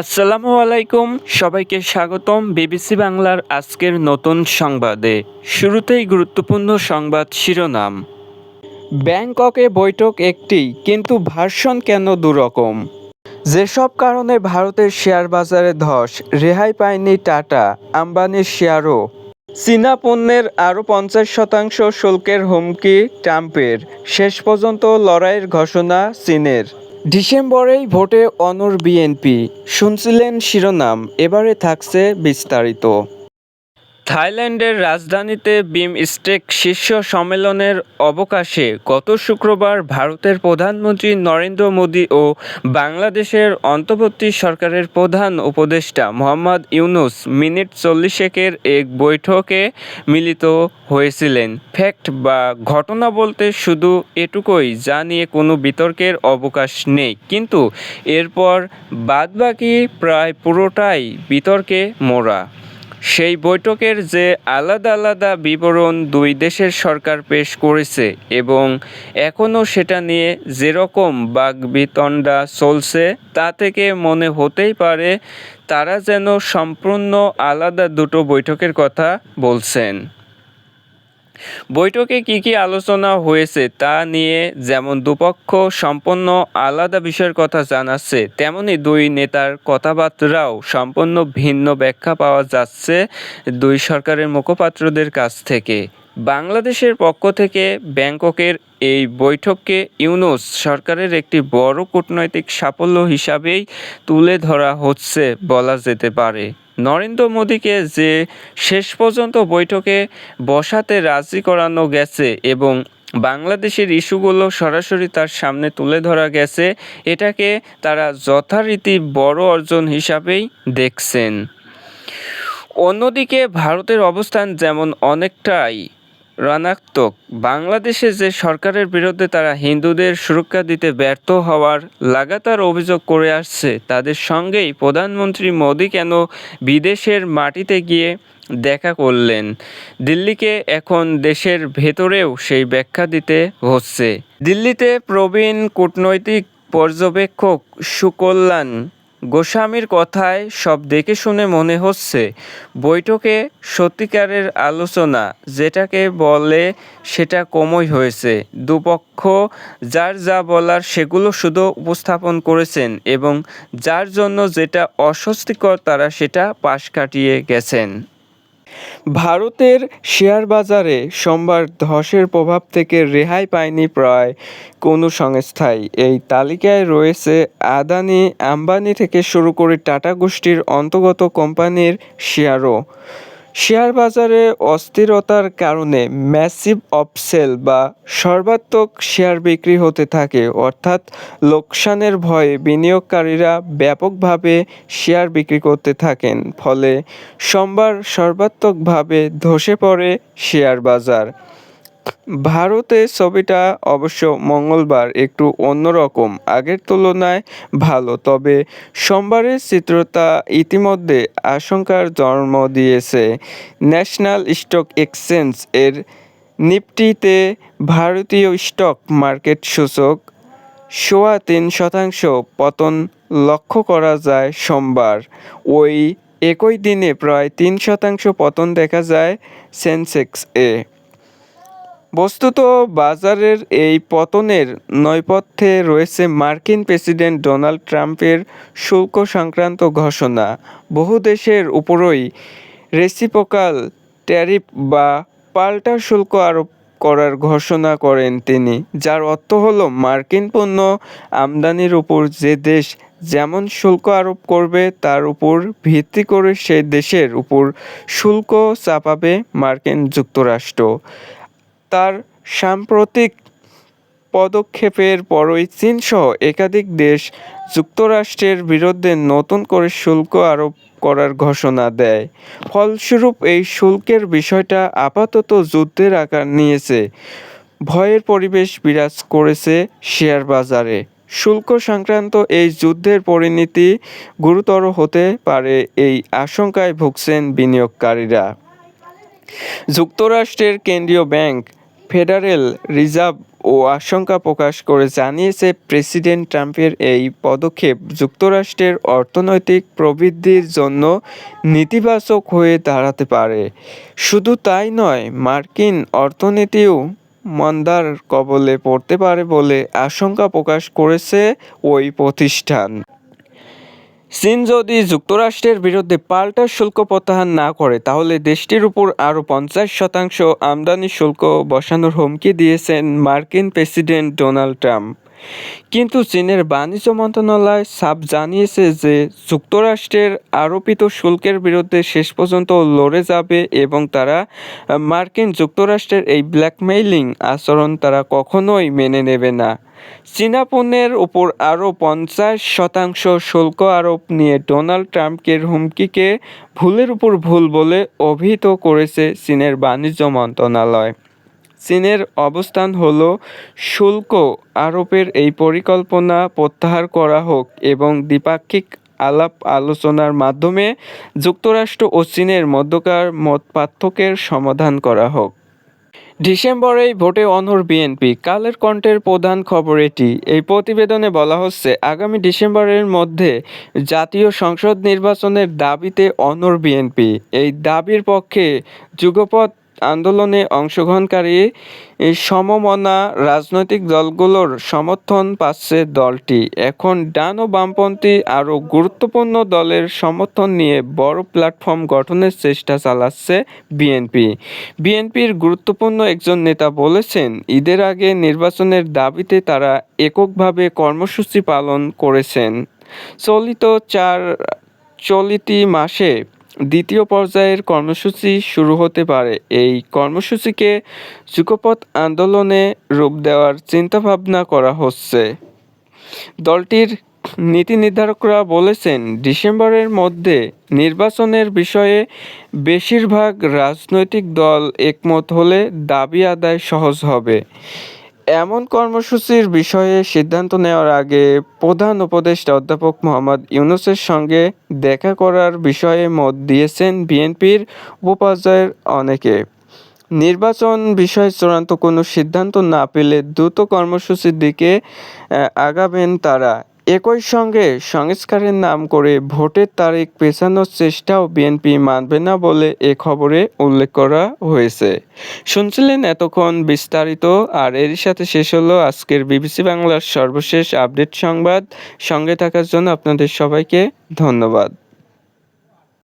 আসসালামু আলাইকুম, সবাইকে স্বাগতম বিবিসি বাংলার আজকের নতুন সংবাদে। শুরুতেই গুরুত্বপূর্ণ সংবাদ শিরোনাম। ব্যাংককে বৈঠক একটি, কিন্তু ভার্সন কেন দুরকম? যেসব কারণে ভারতের শেয়ার বাজারে ধস, রেহাই পায়নি টাটা, আম্বানির শেয়ারও। চীনা পণ্যের আরও পঞ্চাশ শতাংশ শুল্কের হুমকি ট্রাম্পের, শেষ পর্যন্ত লড়াইয়ের ঘোষণা চীনের। ডিসেম্বরেই ভোটে অনর বিএনপি। শুনছিলেন শিরোনাম এবারে থাকছে বিস্তারিত। থাইল্যান্ডের রাজধানীতে বিমস্টেক শীর্ষ সম্মেলনের অবকাশে গত শুক্রবার ভারতের প্রধানমন্ত্রী নরেন্দ্র মোদী ও বাংলাদেশের অন্তর্বর্তী সরকারের প্রধান উপদেষ্টা মোহাম্মদ ইউনুস মিনিট চল্লিশেকের এক বৈঠকে মিলিত হয়েছিলেন। ফ্যাক্ট বা ঘটনা বলতে শুধু এটুকুই, যা নিয়ে কোনো বিতর্কের অবকাশ নেই। কিন্তু এরপর বাদবাকি প্রায় পুরোটাই বিতর্কে মোড়া। সেই বৈঠকের যে আলাদা আলাদা বিবরণ দুই দেশের সরকার পেশ করেছে এবং এখনও সেটা নিয়ে যেরকম বাগবিতণ্ডা চলছে, তা থেকে মনে হতেই পারে তারা যেন সম্পূর্ণ আলাদা দুটো বৈঠকের কথা বলছেন। বৈঠকে কি কি আলোচনা হয়েছে তা নিয়ে যেমন দুপক্ষ সম্পূর্ণ আলাদা বিষয়ের কথা জানাচ্ছে, তেমনি দুই নেতার কথাবার্তাও সম্পূর্ণ ভিন্ন ব্যাখ্যা পাওয়া যাচ্ছে দুই সরকারের মুখপাত্রদের কাছ থেকে। বাংলাদেশের পক্ষ থেকে ব্যাংককের এই বৈঠককে ইউনুস সরকারের একটি বড় কূটনৈতিক সাফল্য হিসাবেই তুলে ধরা হচ্ছে বলা যেতে পারে। নরেন্দ্র মোদীকে যে শেষ পর্যন্ত বৈঠকে বসাতে রাজি করানো গেছে এবং বাংলাদেশের ইস্যুগুলো সরাসরি তার সামনে তুলে ধরা গেছে, এটাকে তারা যথারীতি বড় অর্জন হিসাবেই দেখছেন। অন্যদিকে ভারতের অবস্থান যেমন অনেকটাই রণাত্মক। বাংলাদেশে যে সরকারের বিরুদ্ধে তারা হিন্দুদের সুরক্ষা দিতে ব্যর্থ হওয়ার লাগাতার অভিযোগ করে আসছে, তাদের সঙ্গেই প্রধানমন্ত্রী মোদী কেন বিদেশের মাটিতে গিয়ে দেখা করলেন? দিল্লিকে এখন দেশের ভেতরেও সেই ব্যাখ্যা দিতে হচ্ছে। দিল্লিতে প্রবীণ কূটনৈতিক পর্যবেক্ষক সুকল্যাণ গোস্বামীর কথায় সব দেখে শুনে মনে হচ্ছে, বৈঠকে সত্যিকারের আলোচনা যেটাকে বলে সেটা কমই হয়েছে। দুপক্ষ যার যা বলার সেগুলো শুধু উপস্থাপন করেছেন এবং যার জন্য যেটা অস্বস্তিকর তারা সেটা পাশ কাটিয়ে গেছেন। ভারতের শেয়ার বাজারে সোমবার ধসের প্রভাব থেকে রেহাই পায়নি প্রায় কোনো সংস্থাই। এই তালিকায় রয়েছে আদানি, আম্বানি থেকে শুরু করে টাটা গোষ্ঠীর অন্তর্গত কোম্পানির শেয়ারও। শেয়ার বাজারে অস্থিরতার কারণে ম্যাসিভ অপসেল বা সর্বাত্মক শেয়ার বিক্রি হতে থাকে, অর্থাৎ লোকসানের ভয়ে বিনিয়োগকারীরা ব্যাপকভাবে শেয়ার বিক্রি করতে থাকেন। ফলে সোমবার সর্বাত্মকভাবে ধসে পড়ে শেয়ার বাজার ভারতে ছবিটা অবশ্য মঙ্গলবার একটু অন্যরকম। আগের তুলনায় ভালো, তবে সোমবারের চিত্রতা ইতিমধ্যে আশঙ্কার জন্ম দিয়েছে। ন্যাশনাল স্টক এক্সচেঞ্জ এর নিফটিতে ভারতীয় স্টক মার্কেট সূচক সোয়া তিন শতাংশ, পতন লক্ষ্য করা যায় সোমবার। ওই একই দিনে প্রায় তিন শতাংশ পতন দেখা যায় সেন্সেক্স এ বস্তুত বাজারের এই পতনের নৈপথ্যে রয়েছে মার্কিন প্রেসিডেন্ট ডোনাল্ড ট্রাম্পের শুল্ক সংক্রান্ত ঘোষণা। বহু দেশের উপরই রেসিপোকাল ট্যারিফ বা পাল্টা শুল্ক আরোপ করার ঘোষণা করেন তিনি, যার অর্থ হল মার্কিন পণ্য আমদানির উপর যে দেশ যেমন শুল্ক আরোপ করবে, তার উপর ভিত্তি করে সেই দেশের উপর শুল্ক চাপাবে মার্কিন যুক্তরাষ্ট্র। তার সাম্প্রতিক পদক্ষেপের পরই চীনসহ একাধিক দেশ যুক্তরাষ্ট্রের বিরুদ্ধে নতুন করে শুল্ক আরোপ করার ঘোষণা দেয়। ফলস্বরূপ, এই শুল্কের বিষয়টা আপাতত যুদ্ধের আকার নিয়েছে। ভয়ের পরিবেশ বিরাজ করেছে শেয়ার বাজারে। শুল্ক সংক্রান্ত এই যুদ্ধের পরিণতি গুরুতর হতে পারে এই আশঙ্কায় ভুগছেন বিনিয়োগকারীরা। যুক্তরাষ্ট্রের কেন্দ্রীয় ব্যাংক, ফেডারেল রিজার্ভ ও আশঙ্কা প্রকাশ করে জানিয়েছে প্রেসিডেন্ট ট্রাম্পের এই পদক্ষেপ যুক্তরাষ্ট্রের অর্থনৈতিক প্রবৃদ্ধির জন্য নেতিবাচক হয়ে দাঁড়াতে পারে। শুধু তাই নয়, মার্কিন অর্থনীতিও মন্দার কবলে পড়তে পারে বলে আশঙ্কা প্রকাশ করেছে ওই প্রতিষ্ঠান। চীন যদি যুক্তরাষ্ট্রের বিরুদ্ধে পাল্টা শুল্ক প্রত্যাহার না করে, তাহলে দেশটির উপর আরও পঞ্চাশ শতাংশ আমদানি শুল্ক বসানোর হুমকি দিয়েছেন মার্কিন প্রেসিডেন্ট ডোনাল্ড ট্রাম্প। কিন্তু চীনের বাণিজ্য মন্ত্রণালয় সাফ জানিয়েছে যে যুক্তরাষ্ট্রের আরোপিত শুল্কের বিরুদ্ধে শেষ পর্যন্ত লড়ে যাবে এবং তারা, মার্কিন যুক্তরাষ্ট্রের এই ব্ল্যাকমেইলিং আচরণ তারা কখনোই মেনে নেবে না। চীনা পণ্যের উপর আরও পঞ্চাশ শতাংশ শুল্ক আরোপ নিয়ে ডোনাল্ড ট্রাম্পকে হুমকিকে ভুলের উপর ভুল বলে অভিহিত করেছে চীনের বাণিজ্য মন্ত্রণালয়। চীনের অবস্থান হল, শুল্ক আরোপের এই পরিকল্পনা প্রত্যাহার করা হোক এবং দ্বিপাক্ষিক আলাপ আলোচনার মাধ্যমে যুক্তরাষ্ট্র ও চীনের মধ্যকার মত পার্থক্যের সমাধান করা হোক। ডিসেম্বরেই ভোটে অনুর বিএনপি। কালের কণ্ঠের প্রধান খবর এটি। এই প্রতিবেদনে বলা হচ্ছে, আগামী ডিসেম্বরের মধ্যে জাতীয় সংসদ নির্বাচনের দাবিতে অনুর বিএনপি। এই দাবির পক্ষে যুগপৎ আন্দোলনে অংশগ্রহণকারী সমমনা রাজনৈতিক দলগুলোর সমর্থন পাচ্ছে দলটি। এখন ডান ও বামপন্থী আরও গুরুত্বপূর্ণ দলের সমর্থন নিয়ে বড় প্ল্যাটফর্ম গঠনের চেষ্টা চালাচ্ছে বিএনপি। বিএনপির গুরুত্বপূর্ণ একজন নেতা বলেছেন, ঈদের আগে নির্বাচনের দাবিতে তারা এককভাবে কর্মসূচি পালন করেছেন। চলিত চার চলিতি মাসে দ্বিতীয় পর্যায়ের কর্মসূচি শুরু হতে পারে। এই কর্মসূচিকে যুগপথ আন্দোলনে রূপ দেওয়ার চিন্তাভাবনা করা হচ্ছে। দলটির নীতি নির্ধারকরা বলেছেন, ডিসেম্বরের মধ্যে নির্বাচনের বিষয়ে বেশিরভাগ রাজনৈতিক দল একমত হলে দাবি আদায় সহজ হবে। এমন কর্মসূচির বিষয়ে সিদ্ধান্ত নেওয়ার আগে প্রধান উপদেষ্টা অধ্যাপক মোহাম্মদ ইউনুসের সঙ্গে দেখা করার বিষয়ে মত দিয়েছেন বিএনপির উপাধ্যায়ের অনেকে। নির্বাচন বিষয়ে চূড়ান্ত কোনো সিদ্ধান্ত না পেলে দ্রুত কর্মসূচির দিকে আগাবেন তারা। একই সঙ্গে সংস্কারের নাম করে ভোটের তারিখ পেছানোর চেষ্টাও বিএনপি মানবে না বলে এ খবরে উল্লেখ করা হয়েছে। শুনছিলেন এতক্ষণ বিস্তারিত, আর এর সাথে শেষ হলো আজকের বিবিসি বাংলার সর্বশেষ আপডেট সংবাদ। সঙ্গে থাকার জন্য আপনাদের সবাইকে ধন্যবাদ।